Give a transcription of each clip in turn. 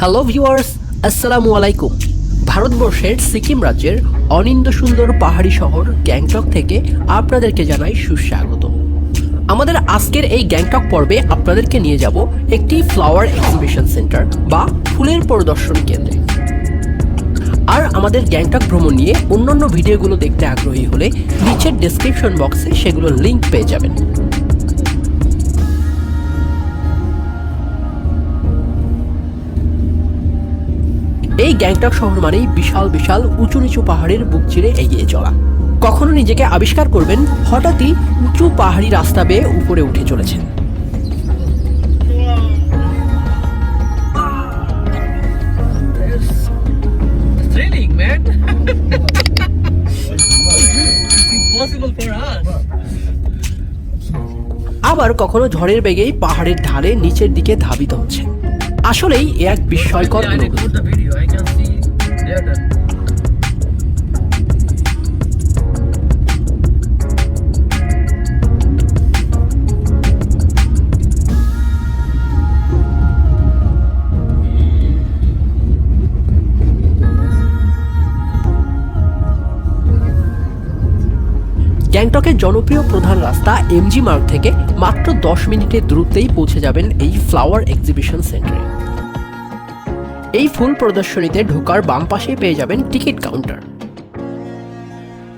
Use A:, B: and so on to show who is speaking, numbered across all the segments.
A: Hello viewers আসসালামু আলাইকুম ভারতবর্ষের সিকিম রাজ্যের অনিন্দ সুন্দর পাহাড়ি শহর গ্যাংটক থেকে আপনাদেরকে জানাই সুস্বাগত। আমাদের আজকের এই গ্যাংটক পর্বে আপনাদেরকে নিয়ে যাব একটি ফ্লাওয়ার এক্সিবিশন সেন্টার বা ফুলের প্রদর্শন কেন্দ্রে। আর আমাদের গ্যাংটক ভ্রমণ নিয়ে অন্যান্য ভিডিওগুলো দেখতে আগ্রহী হলে নিচের ডেসক্রিপশন বক্সে সেগুলোর লিঙ্ক পেয়ে যাবেন। এই গ্যাংটক শহর মানেই বিশাল বিশাল উঁচু নিচু পাহাড়ের বুক চিরে এগিয়ে চলা। কখনো নিজেকে আবিষ্কার করবেন হঠাৎই উঁচু পাহাড়ি রাস্তা বেয়ে উপরে উঠে চলেছেন. আবার কখনো ঝড়ের বেগেই পাহাড়ের ঢালে নিচের দিকে ধাবিত হচ্ছে আসলেই এক বিস্ময়কর অনুভূতি। গ্যাংটকের জনপ্রিয় প্রধান রাস্তা এমজি মার্গ থেকে মাত্র দশ মিনিটের দূরত্বেই পৌঁছে যাবেন এই ফ্লাওয়ার এক্সিবিশন সেন্টারে এই ফুল প্রদর্শনীতে ঢোকার বাম পাশে পেয়ে যাবেন টিকিট কাউন্টার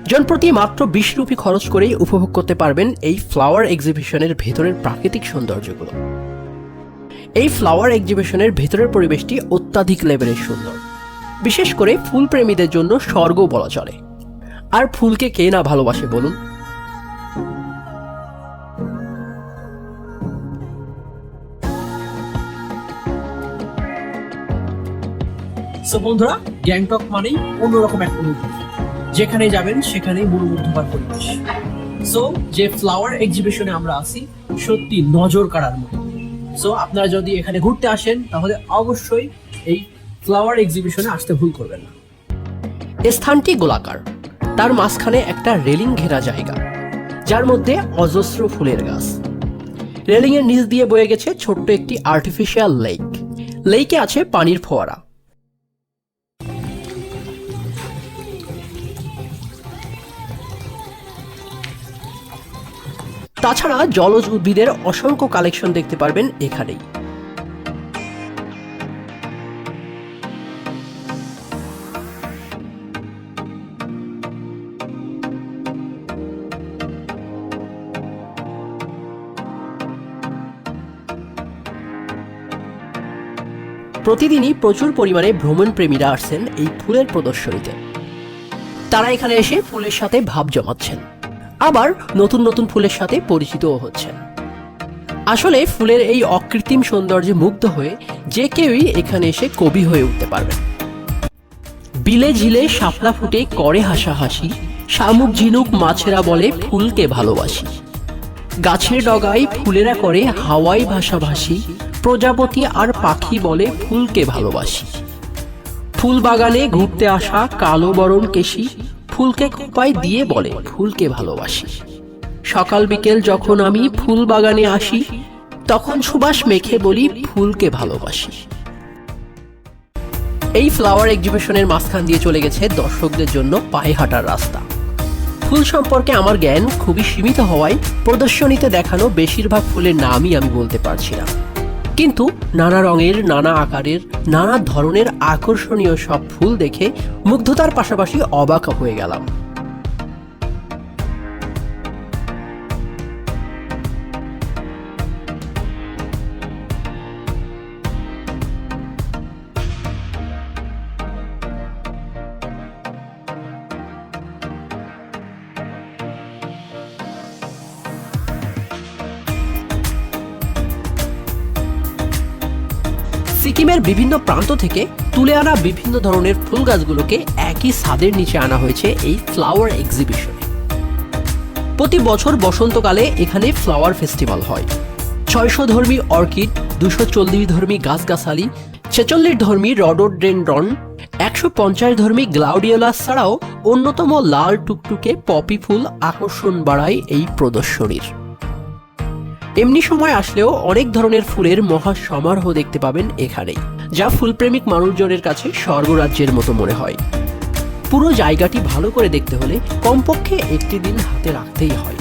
A: জনপ্রতি মাত্র বিশ রুপি খরচ করেই উপভোগ করতে পারবেন এই ফ্লাওয়ার এক্সিবিশনের ভেতরের প্রাকৃতিক সৌন্দর্যগুলো। এই ফ্লাওয়ার এক্সিবিশনের ভেতরের পরিবেশটি অত্যাধিক লেভেলের সুন্দর। বিশেষ করে ফুল প্রেমীদের জন্য স্বর্গ বলা চলে। আর ফুলকে কে না ভালোবাসে বলুন? সো বন্ধুরা গ্যাংটক মানেই অন্যরকম এক অনুভূতি। যেখানে যাবেন সেখানেই মনোমুগ্ধকর পরিবেশ। সো যে ফ্লাওয়ার এক্সিবিশনে আমরা আছি সত্যি নজর কাড়ার মতো। সো আপনারা যদি এখানে ঘুরতে আসেন তাহলে অবশ্যই এই ফ্লাওয়ার এক্সিবিশনে আসতে ভুল করবেন না। স্থানটি গোলাকার। তার মাঝখানে একটা রেলিং ঘেরা জায়গা, যার মধ্যে অজস্র ফুলের গাছ। রেলিং এর নিচ দিয়ে বয়ে গেছে ছোট্ট একটি আর্টিফিশিয়াল লেক লেকে আছে পানির ফোয়ারা। তাছাড়া জলজ উদ্ভিদের অসংখ্য কালেকশন দেখতে পারবেন এখানেই। প্রতিদিনই প্রচুর পরিমাণে ভ্রমণ প্রেমীরা আসছেন এই ফুলের প্রদর্শনীতে। তারা এখানে এসে ফুলের সাথে ভাব জমাচ্ছেন। আবার নতুন নতুন ফুলের সাথে পরিচিতও হচ্ছেন। আসলে ফুলের এই অকৃত্রিম সৌন্দর্যে মুগ্ধ হয়ে যে কেউই এখানে এসে কবি হয়ে উঠতে পারবেন। বিলে ঝিলে শাপলা ফুটে করে হাসাহাসি, শামুক ঝিনুক মাছেরা বলে ফুলকে ভালোবাসি। গাছের ডগায় ফুলেরা করে হাওয়াই ভাষাভাষী প্রজাপতি আর পাখি বলে ফুলকে ভালোবাসি। ফুল বাগানে ঘুরতে আসা কালো বরণ কেশি ফুলকে খোপায় দিয়ে বলে ফুলকে ভালোবাসি। সকাল বিকেল যখন আমি ফুল বাগানে আসি, তখন সুবাস মেখে বলি ফুলকে ভালোবাসি। এই ফ্লাওয়ার এক্সিবিশনের মাঝখান দিয়ে চলে গেছে দর্শকদের জন্য পায়ে হাঁটার রাস্তা। ফুল সম্পর্কে আমার জ্ঞান খুবই সীমিত হওয়ায় প্রদর্শনীতে দেখানো বেশিরভাগ ফুলের নামই আমি বলতে পারছি না। কিন্তু নানা রঙের, নানা আকারের, নানা ধরনের আকর্ষণীয় সব ফুল দেখে মুগ্ধতার পাশাপাশি অবাক হয়ে গেলাম। সিকিমের বিভিন্ন প্রান্ত থেকে তুলে আনা বিভিন্ন ধরনের ফুল গাছগুলোকে একই ছাদের নিচে আনা হয়েছে এই ফ্লাওয়ার এক্সিবিশনে। প্রতি বছর বসন্তকালে এখানে ফ্লাওয়ার ফেস্টিভ্যাল হয়। ছয়শো ধর্মী অর্কিড, দুশো চল্লিশ ধর্মী গাছগাছালি, ছেচল্লিশ ধর্মী রডোড্রেন্ড্রন একশো পঞ্চাশ ধর্মী গ্লাউডিওলাস ছাড়াও অন্যতম লাল টুকটুকে পপি ফুল আকর্ষণ বাড়ায় এই প্রদর্শনীর। এমনি সময় আসলেও অনেক ধরনের ফুলের মহা সমারোহ দেখতে পাবেন এখানেই, যা ফুলপ্রেমিক মানুষজনের কাছে স্বর্গরাজ্যের মতো মনে হয়। পুরো জায়গাটি ভালো করে দেখতে হলে কমপক্ষে একটি দিন হাতে রাখতেই হয়।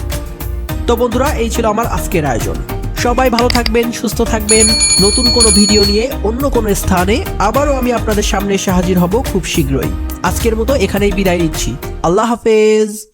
A: তো বন্ধুরা, এই ছিল আমার আজকের আয়োজন। সবাই ভালো থাকবেন, সুস্থ থাকবেন। নতুন কোনো ভিডিও নিয়ে অন্য কোনো স্থানে আবারও আমি আপনাদের সামনে এসে হাজির হব খুব শীঘ্রই। আজকের মতো এখানেই বিদায় নিচ্ছি। আল্লাহ হাফেজ।